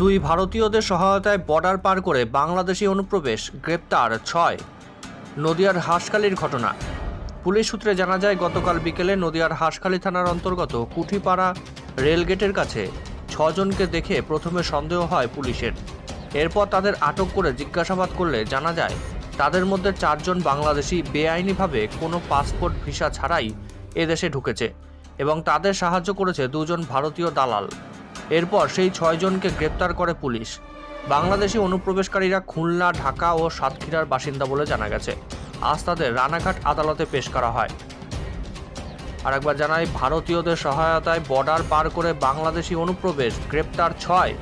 দুই ভারতীয়দের সহায়তায় বর্ডার পার করে বাংলাদেশি অনুপ্রবেশ, গ্রেপ্তার, ছয়। নদিয়ার হাঁসখালির ঘটনা। পুলিশ সূত্রে জানা যায়, গতকাল বিকেলে নদিয়ার হাঁসখালি থানার অন্তর্গত কুঠিপাড়া রেলগেটের কাছে ছজনকে দেখে প্রথমে সন্দেহ হয় পুলিশের। এরপর তাদের আটক করে জিজ্ঞাসাবাদ করলে জানা যায়, তাদের মধ্যে চারজন বাংলাদেশি বেআইনিভাবে কোনো পাসপোর্ট, ভিসা ছাড়াই এদেশে ঢুকেছে এবং তাদের সাহায্য করেছে দুজন ভারতীয় দালাল। এরপর সেই ছয়জনকে গ্রেপ্তার করে পুলিশ। বাংলাদেশি অনুপ্রবেশকারীরা খুলনা, ঢাকা ও সাতক্ষীরার বাসিন্দা বলে জানা গেছে। আজ তাদের রানাঘাট আদালতে পেশ করা হয়। আর একবার জানাই, ভারতীয়দের সহায়তায় বর্ডার পার করে বাংলাদেশি অনুপ্রবেশ, গ্রেপ্তার ছয়।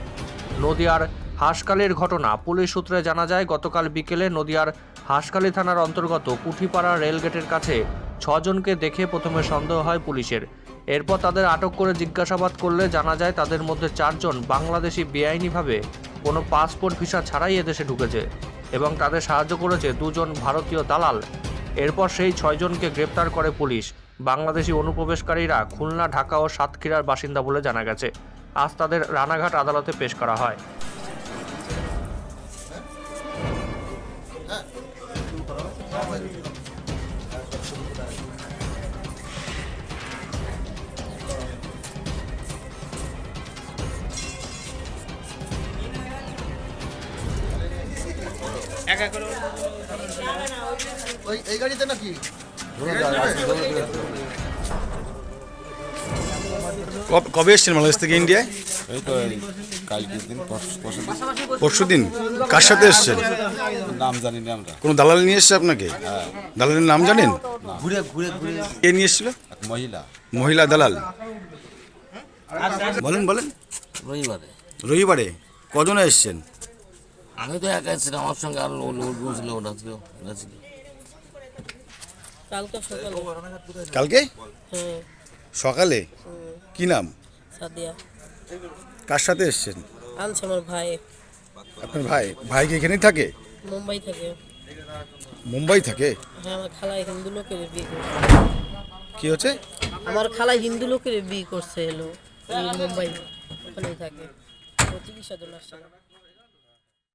নদিয়ার হাঁসখালির ঘটনা, পুলিশ সূত্রে জানা যায়, গতকাল বিকেলে নদিয়ার হাঁসখালি থানার অন্তর্গত কুঠিপাড়া রেলগেটের কাছে ছজনকে দেখে প্রথমে সন্দেহ হয় পুলিশের। এরপর তাদের আটক করে জিজ্ঞাসাবাদ করলে জানা যায় তাদের মধ্যে চারজন বাংলাদেশি বেআইনিভাবে কোনো পাসপোর্ট ভিসা ছাড়াই এদেশে ঢুকেছে এবং তাদের সাহায্য করেছে দুজন ভারতীয় দালাল। এরপর সেই ছয়জনকে গ্রেপ্তার করে পুলিশ। বাংলাদেশি অনুপ্রবেশকারীরা খুলনা, ঢাকা ও সাতক্ষীরার বাসিন্দা বলে জানা গেছে। আজ তাদের রানাঘাট আদালতে পেশ করা হয়। ওই এই গাড়িতে নাকি? কবে এসছেন বাংলাদেশ থেকে ইন্ডিয়ায় এই তো এই কালকের দিন পরশু পরশু দিন। কার সাথে এসছেন? নাম জানি না আমরা। কোনো দালাল নিয়ে এসছে আপনাকে? দালালের নাম জানেন? ঘুরে ঘুরে ঘুরে। কে নিয়ে এসেছিল? মহিলা। মহিলা দালাল। বলেন বলেন। রবিবারে। রবিবারে কজনে এসছেন? আমি তো একাই ছিলাম আমার সঙ্গে আরও লোক ছিল ওটা ছিল ওটা ছিল কালকে সকালে। কালকে? হ্যাঁ। সকালে? কি নাম? সাদিয়া। কার সাথে এসেছেন? আনছে আমার ভাই। আপনার ভাই? ভাই কি এখানেই থাকে? মুম্বাই থাকে। মুম্বাই থাকে? হ্যাঁ আমার খালাই হিন্দু লোকের বিয়ে করছে। কি হচ্ছে? আমার খালাই হিন্দু লোকের বিয়ে করছে এলো। মুম্বাই ওখানেই থাকে। চিকিৎসা জন্য আসছে